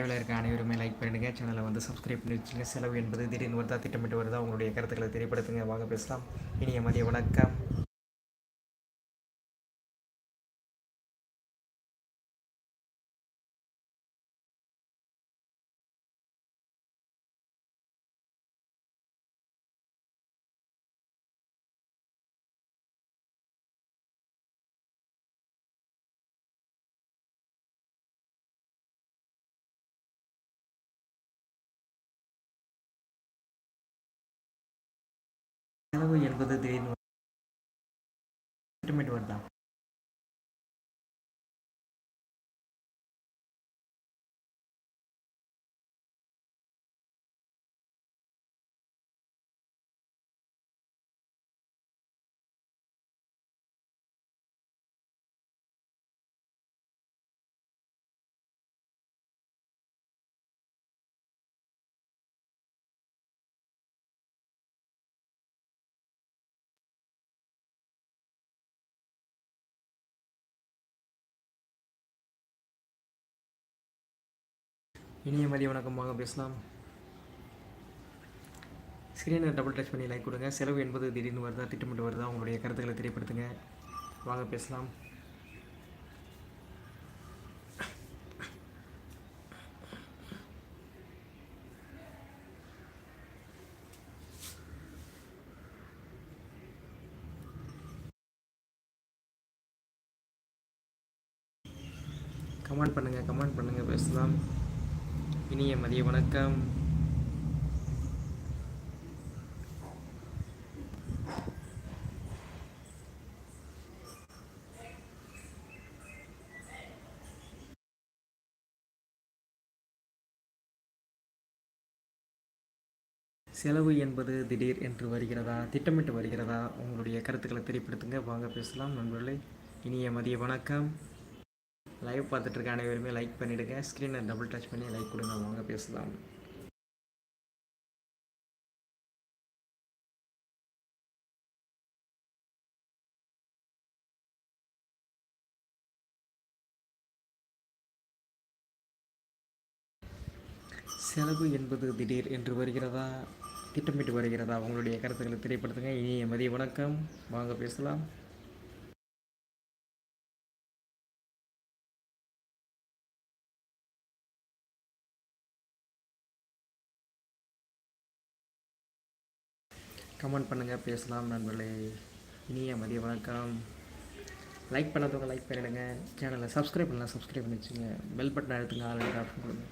லைவில் இருக்க அனைவருமே லைக் பண்ணிடுங்க சேனலை வந்து சப்ஸ்கிரைப் பண்ணி வச்சுங்க செலவு என்பது திடீர்னு வருதா திட்டமிட்டு வருதா உங்களுடைய கருத்துக்களை தெரியப்படுத்துங்க. வாங்க பேசலாம். இனிய மதிய வணக்கம். கனவு என்பது திடீர்னு திட்டமிட்டு இனிய மதிய வணக்கமாக பேசலாம். ஸ்க்ரீனை டபுள் டச் பண்ணி லைக் கொடுங்க. செலவு என்பது திடீர்னு வருதா திட்டமிட்டு வருதா உங்களுடைய கருத்துக்களை தெரியப்படுத்துங்க. வாங்க பேசலாம். கமெண்ட் பண்ணுங்கள் கமெண்ட் பண்ணுங்கள் பேசலாம். இனிய மதிய வணக்கம். செலவு என்பது திடீர் என்று வருகிறதா திட்டமிட்டு வருகிறதா உங்களுடைய கருத்துக்களை தெரியப்படுத்துங்க. வாங்க பேசலாம். நண்பர்களே இனிய மதிய வணக்கம். லைவ் பார்த்துட்டு இருக்க அனைவருமே லைக் பண்ணிவிடுங்க ஸ்க்ரீனை டபுள் டச் பண்ணி லைக் கொடுங்க. வாங்க பேசலாம். செலவு என்பது திடீர் என்று வருகிறதா? திட்டமிட்டு வருகிறதா? உங்களுடைய கருத்துக்களை தெரியப்படுத்துங்க. இனிய மதிய வணக்கம். வாங்க பேசலாம். கமெண்ட் பண்ணுங்கள் பேசலாம் நண்பர்களே. இனிய மதிய வணக்கம். லைக் பண்ணாதவங்க லைக் பண்ணிவிடுங்க சேனலை சப்ஸ்கிரைப் பண்ணலாம் சப்ஸ்கிரைப் பண்ணி வச்சுங்க. பெல் பட்டன் எடுத்துங்க ஆல்ரெடி ஆப்ஷன் கொடுங்க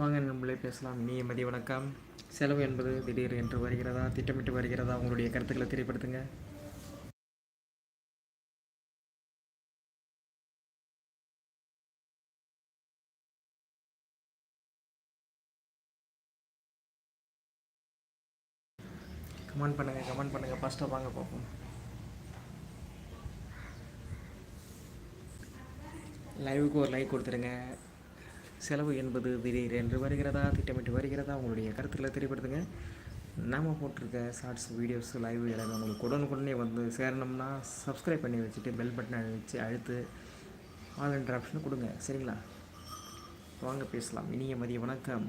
வாங்க நம்மளே பேசலாம். இனிய மதிய வணக்கம். செலவு என்பது திடீர் என்று வருகிறதா திட்டமிட்டு வருகிறதா? உங்களுடைய கருத்துக்களை தெரியப்படுத்துங்க. கமெண்ட் பண்ணுங்கள் கமெண்ட் பண்ணுங்கள் ஃபஸ்ட்டாக வாங்க பார்ப்போம். லைவுக்கு ஒரு லைக் கொடுத்துருங்க செலவு என்பது திடீர் என்று வருகிறதா திட்டமிட்டு வருகிறதா உங்களுடைய கருத்துக்களை தெரியப்படுத்துங்க. நாம் போட்டிருக்க ஷார்ட்ஸ் வீடியோஸ் லைவ் எல்லாமே உங்களுக்கு உடனுக்குடனே வந்து சேரணும்னா சப்ஸ்கிரைப் பண்ணி வச்சுட்டு பெல் பட்டனை வச்சு அழுத்து ஆல் என்ற ஆப்ஷனை கொடுங்க. சரிங்களா? வாங்க பேசலாம். இனிய மதிய வணக்கம்.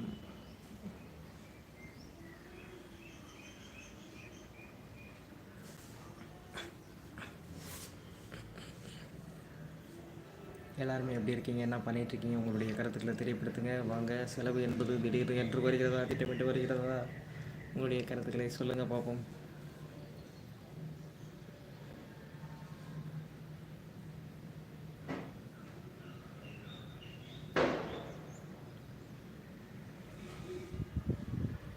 எல்லாருமே எப்படி இருக்கீங்க? என்ன பண்ணிட்டு இருக்கீங்க உங்களுடைய கருத்துக்களை தெரியப்படுத்துங்க. வாங்க செலவு என்பது திடீர் என்று வருகிறதா? திட்டமிட்டு வருகிறதா? உங்களுடைய கருத்துக்களை சொல்லுங்கள் பார்ப்போம்.